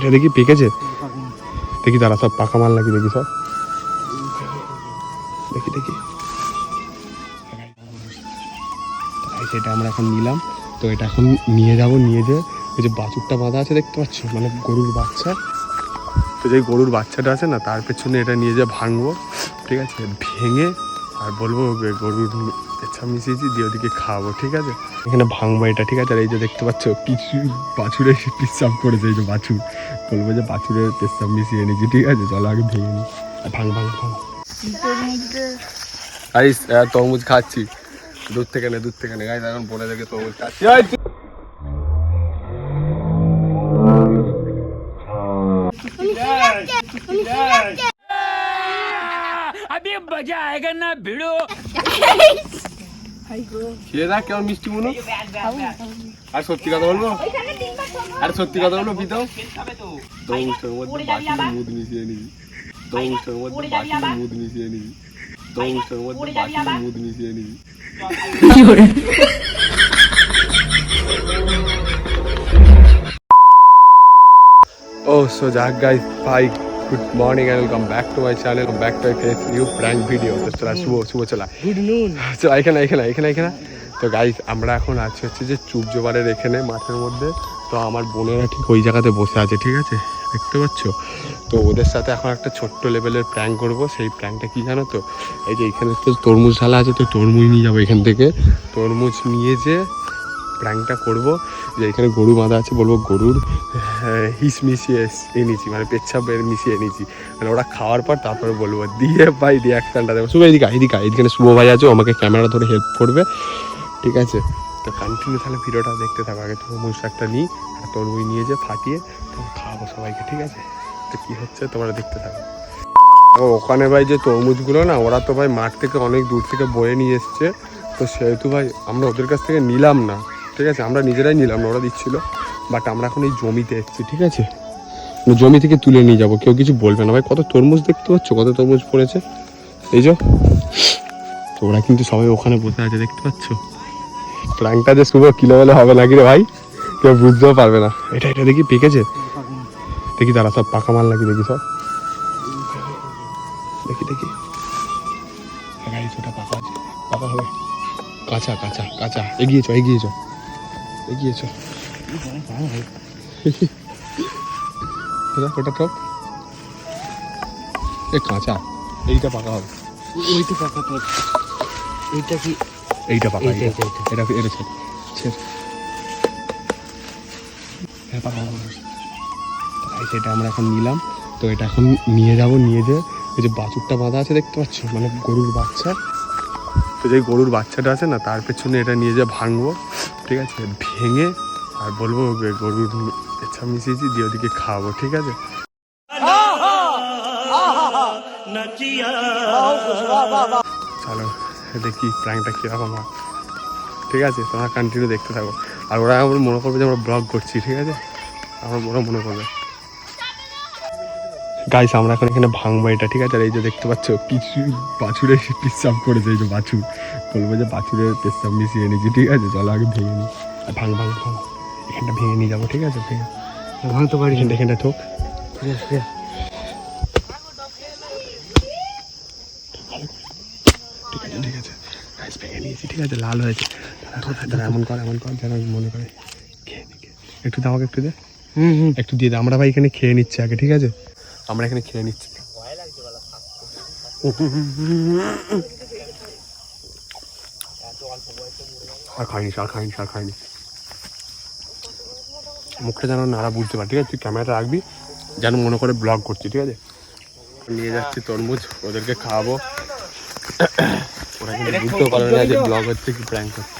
এটা দেখি পেকেছে দেখি তারা সব পাকা মাল নাকি দেখি সব। দেখি দেখি। সেটা আমরা এখন নিলাম। তো এটা এখন নিয়ে যাব, নিয়ে যে ওই যে বাছুরটা বাঁধা আছে দেখতে পাচ্ছ? মানে গরুর বাচ্চা। তো যে গরুর বাচ্চাটা আছে না, তার পেছনে এটা নিয়ে যে ভাঙবো। ঠিক আছে, ভেঙে আর বলব গরুর পেছা মিশিয়েছি, দিয়ে ওদিকে খাওয়াবো ঠিক আছে? এখানে ভাঙবো এটা ঠিক আছে? আর এই যে দেখতে পাচ্ছ কিছু বাছুরে পেশাব করেছে, এই যে বাছুর। বলব যে বাছুরের পেশাব মিশিয়ে এনেছি, ঠিক আছে? চলো আগে ভেঙে নিই। ভাঙ ভাঙ ভাঙ। আইস তরমুজ খাচ্ছি। দূর থেকে নে দূর থেকে নে। গাইজ এখন বলে দেখে তরমুজ খাচ্ছি এই তুই- अभी मजा आएगा ना भिड़ो খেয়ে দেখ কেমন মিষ্টি মনে আর সত্যি কথা বলবো আর সত্যি কথা বলবো পিতাও তরমুজটার মধ্যে বাকির মুদ মিশিয়ে নিবি তরমুজটার মধ্যে বাকির মুদ মিশিয়ে নিবি তরমুজটার মধ্যে বাকির মুদ মিশিয়ে নিবি Oh, so Jack guys, hi, good morning and welcome back to my channel, welcome back to a new prank video. তো চলা শুভ শুভ চলা। গুড নুন চলো এখানে এখানে এখানে এখানে। তো গাইস আমরা এখন আছি হচ্ছে যে চুপজোবারের এখানে মাঠের মধ্যে। তো আমার বোনেরা ঠিক ওই জায়গাতে বসে আছে ঠিক আছে? দেখতে পাচ্ছ? তো ওদের সাথে এখন একটা ছোট্ট লেভেলের প্র্যাঙ্ক করব। সেই প্র্যাঙ্কটা কি জানো তো? এই যে এখানে তো তরমুজ ঢালা আছে তো তরমুজ নিয়ে যাব এখান থেকে। তরমুজ নিয়ে যে প্র্যাঙ্কটা করব। যে এখানে গরু বাঁধা আছে, বলব গরুর হিস মিশিয়ে এনেছি মানে পেচ্ছাপ মিশিয়ে এনেছি। মানে ওরা খাওয়ার পর তারপরে বলব, দিয়ে ভাই রিয়াকশনটা দেবো। শুভ, এদিকে এদিকে এদিকে শুভ ভাই আছে আমাকে ক্যামেরা ধরে হেল্প করবে। ঠিক আছে? তো কন্টিনিউ তাহলে ভিডিওটা দেখতে থাকো, আগে তরমুজ একটা নিই, আর তরমুজ নিয়ে যে ফাটিয়ে তখন খাওয়াবো সবাইকে, ঠিক আছে? তো কী হচ্ছে তোমরা দেখতে থাকো। ওখানে ভাই যে তরমুজগুলো না, ওরা তো ভাই মাঠ থেকে অনেক দূর থেকে বয়ে নিয়ে এসছে। তো সেহেতু ভাই, আমরা ওদের কাছ থেকে নিলাম না। ঠিক আছে, আমরা নিজেরাই নিলাম ওরা দিচ্ছিল। বাট আমরা এখন এই জমিতে এসেছি, ঠিক আছে? জমি থেকে তুলে নিয়ে যাব, কেউ কিছু বলবে না। ভাই, কত তরমুজ দেখতে পাচ্ছ? কত তরমুজ পড়েছে? এই যে ওরা কিন্তু সবাই ওখানে বসে আছে, দেখতে পাচ্ছ? প্রাংটা যে শুভ কিলো বলে হবে নাকি রে ভাই? কেউ বুঝতেও পারবে না। এটা এটা দেখি পেকেছে? দেখি তারা সব পাকা মাল নাকি, দেখি সব। দেখি দেখি। হবে। কাঁচা কাঁচা কাঁচা। এগিয়ে চো এগিয়ে চো এগিয়ে চো ওটা টপ এ কাঁচা। এইটা পাকা হবে। ওইটা পাকা তো ওইটা কি? এইটা পাকা এইটা, এইটা এইটা, এটা এটা ছেড় ছেড় হ্যাঁ পাকা সেটা আমরা এখন নিলাম। তো এটা এখন নিয়ে যাব নিয়ে যে ওই যে বাছুরটা বাঁধা আছে দেখতে পাচ্ছ? মানে গরুর বাচ্চা। তো যে গরুর বাচ্চাটা আছে না তার পেছনে এটা নিয়ে যে ভাঙবো। ঠিক আছে? ভেঙে আর বলব গরুর পেছা মিশিয়েছি, দিয়ে ওদিকে খাওয়াবো, ঠিক আছে? চলো, দেখি প্র্যাঙ্কটা কীরকম হয়। ঠিক আছে, তোমরা কন্টিনিউ দেখতে থাকো। আর ওরা আমার মনে করবে যে আমরা ব্লগ করছি, ঠিক আছে? আমার ওরা মনে করবে। গাইস আমরা এখন এখানে ভাঙবো এটা ঠিক আছে? আর এই যে দেখতে পাচ্ছ কিছু বাছুরে পেশাব করেছে এই যে বাছুর বলব যে বাছুরের পেশাব মিশিয়ে নিয়েছি ঠিক আছে? চলো আগে ভেঙে নিই। আর ভাঙ ভাঙ ভাঙ। এখানটা ভেঙে নিয়ে যাব ঠিক আছে? ভেঙে ভাঙতে পারি এখানটা এখানটা ঠোক ঠিক আছে ঠিক আছে ঠিক আছে। গাইস ভেঙে নিয়েছি ঠিক আছে? লাল হয়েছে। এমন কর এমন কর যেন মনে করে। খেয়ে। একটু দাও আমাকে একটু দে। হুম হুম। একটু দিয়ে দে। আমরা ভাই এখানে খেয়ে নিচ্ছি আগে ঠিক আছে? আমরা এখানে খেয়ে নিচ্ছি। আর খাইনি আর খাইনি আর খাইনি। মুখটা যেন নাড়া বুঝতে পার ঠিক আছে? তুই ক্যামেরাটা রাখবি যেন মনে করে ব্লগ করছি ঠিক আছে? নিয়ে যাচ্ছি তরমুজ ওদেরকে খাওয়াবো। ওরা কিন্তু বুঝতেও পারবে না যে ব্লগ হচ্ছে কি প্র্যাঙ্ক হচ্ছে।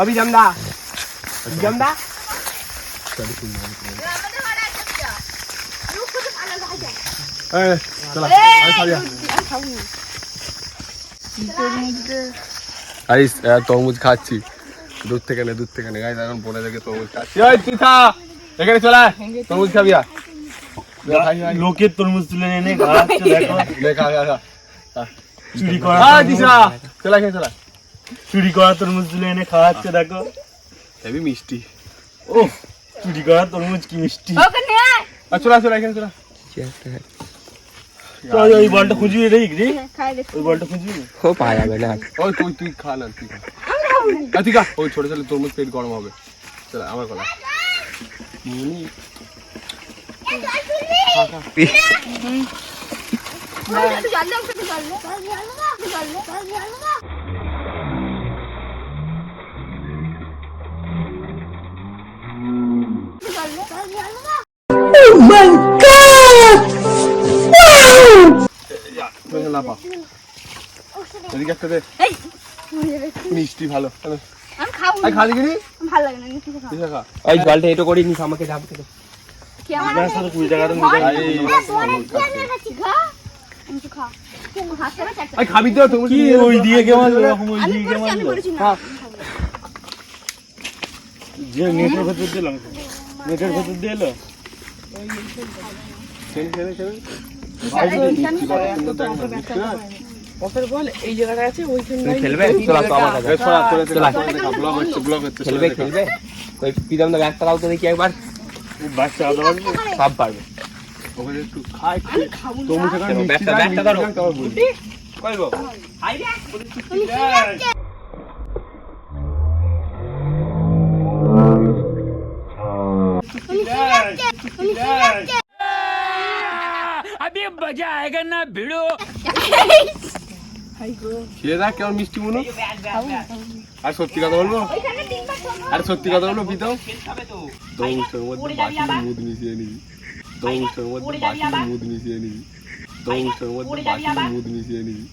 অভি জমদা জমদা এই, চলা, তরমুজ খাচ্ছি। দূর থেকে নে দূর থেকে নে। গাইস এখন বনে থেকে তরমুজ খাচ্ছি। তিথা এখানে চলে তরমুজ খাবি। লোকের তরমুজ তুলে এনে দেখো। লে, খা, খা, খা। চুরি করা আয়, তরমুজ। তিশা, চলে চুরি করা তরমুজ তুলে এনে খাওয়াচ্ছে দেখো। হেবি মিষ্টি। ও চুরি করা তরমুজ কি মিষ্টি। ওকে নিয়ে আয়। আর চলা চলা এখানে চলা তো ওই- ওই বলটা খুঁজবি রে রে ওই বলটা খুঁজবি ও পাওয়া যাবে ওই তুই তুই খা না তুই খা ওই ছোট ছোট তরমুজ পেট গরম হবে চল আমার কথা একটু না পা এদিকে একটা দে। এই। মরে যাবে। মিষ্টি ভালো। আমি খাব আই না। খা দিবি নি ভালো লাগে না আমি কিছু খাব তুই খা। ওই জলটা এটো করে নিস আমাকে যাবে কি আমার সাথে কুড়ি টাকা তো নিতে খা, তোরা কি আর দেখাচ্ছি? খা। আমি তো খা। কেন হাসতে হবে চারটা? আই খাবি তো তরমুজ কি ওই দিয়ে কে মারলো এরকম ওই দিয়ে কে মারলো যে নেটের ভেতর দিলাম নেটের ভেতর দিয়ে এলো। খেলে খেলে খেলে। তুমি খেলবে? হচ্ছে খেলবে খেলবে? ওই পিতাম দা একটা দাও তো দেখি একবার। সব পারবে। ব্যাগটা- দাও, ব্যাগটা ধরো। কইবো मजा आएगा ना भिड़ो খেয়ে দেখ কেমন মিষ্টি মনে আর সত্যি কথা বলবো ওইখানে তিনবার শোনো। আর সত্যি কথা বলবো পিতাও তরমুজটার মধ্যে বাটির মুদ মিশিয়ে নিবি তরমুজটার মধ্যে বাটির মুদ মিশিয়ে নিবি তরমুজটার মধ্যে বাটির মুদ মিশিয়ে নিবি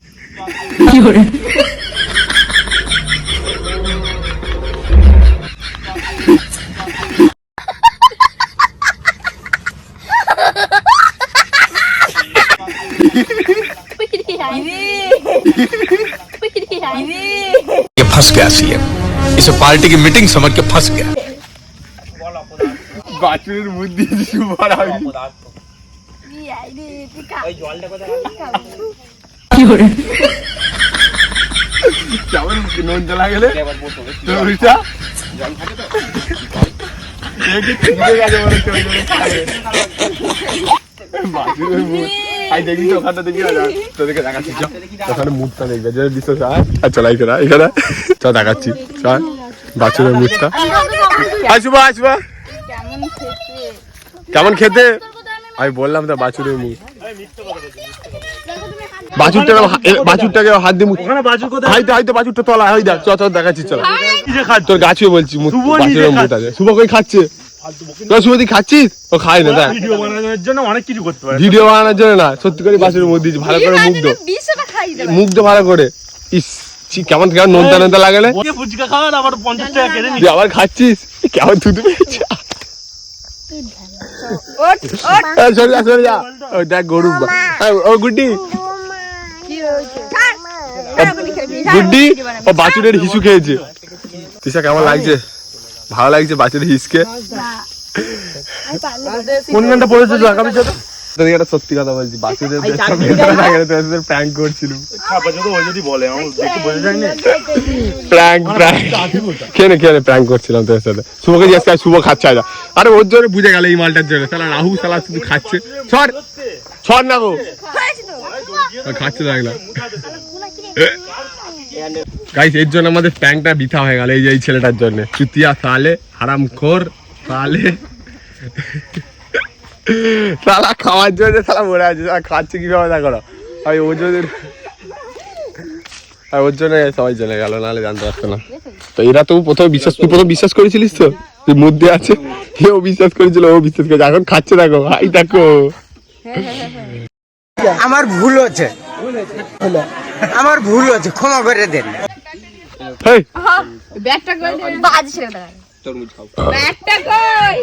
ये फंस गया सीएम इसे पार्टी की मीटिंग समझ के फंस गया বাছুরের মুদ দিয়ে শুভ আমি পিড়ি আয় রে, তুই খা। ওই জলটা কোথায় কেমন নুন চলা গেলে একবার বসো তরমুজটা দেখি ঠিকই গেছে মনে হচ্ছে ওই জন্য খাবে। বাছুরের মুদ আই দেখি তো ওখানটা দেখি না তোদেরকে দেখাচ্ছি চ। ওখানে মুদটা দেখবে যে বিশ্বাস আর চল এখানে এখানে চ দেখাচ্ছি চল। বাছুরের মুদটা আসব আসব কেমন খেতে? আমি বললাম তো বাছুরের মুখ। দাও। বাছুরটাকে হাত দিয়ে মুখ ওখানে বাজু কোথায়? হাইতে হাইতে বাছুরটা তলা হই দেখ চ চ দেখাচ্ছি চল। তোর গাছে বলছি মুখ বাছুরের মুখ আছে শুভ কই খাচ্ছে? তোর খাচ্ছিস? ও খাই না দেখ। ভিডিও বানানোর জন্য অনেক কিছু করতে পারে। ভিডিও বানানোর জন্য না সত্যি করে মুখ দিয়েছি ভালো করে মুখ দো। মুখ দো ভালো করে। ইস কেমন কেমন নোনতা নোনতা লাগে না ফুচকা আবার পঞ্চাশ টাকা কেটে নি আবার খাচ্ছিস? কেমন থুতু পেয়েছে? ওঠ, ওঠ। এই, সরে যা সরে যা। ওই দেখ গরু ও গুড্ডি। গুড্ডি? ও বাছুরের হিসু খেয়েছে। তিশা কেমন লাগছে? ভালো লাগছে বাচ্চাদের হিসকে। কোন গানটা পড়েছে আগামী সাথে তোদের একটা সত্যি কথা বলছি বাছুরের প্র্যাঙ্ক ও যদি বলে আমার দেখতে বোঝা যায় না? প্র্যাঙ্ক প্র্যাঙ্ক কেনে কেনে প্র্যাঙ্ক করছিলাম তোর সাথে। শুভকে জিজ্ঞাসা করে শুভ খাচ্ছে আজ। আরে ওর জন্য বুঝে গেল এই মালটার জন্য। তাহলে রাহু সালা শুধু খাচ্ছে। ছড় ছড় না গো। খাচ্ছে লাগলাম গাইস এর জন্য আমাদের প্র্যাঙ্কটা বৃথা হয়ে গেল এই যে এই ছেলেটার জন্য। চুতিয়া সালে হারাম খোর সালে। সালা খাওয়ার জন্য সালা মরে আছে সালা খাচ্ছে কীভাবে না করো? আমি ওর জন্য আর ওর জন্য সবাই জেনে গেল নাহলে জানতে পারতো না। তো এরা তো প্রথমে বিশ্বাস তুই প্রথম বিশ্বাস করেছিলিস তো? তুই মধ্যে আছে কেউ বিশ্বাস করেছিল ও বিশ্বাস করেছে। এখন খাচ্ছে দেখো হাই দেখো। আমার ভুল হচ্ছে। আমার ভুল হয়েছে ক্ষমা করে দেন হেই ব্যাগটা কই? বাজে ছেড়ে। তরমুজ খাও ব্যাগটা কই?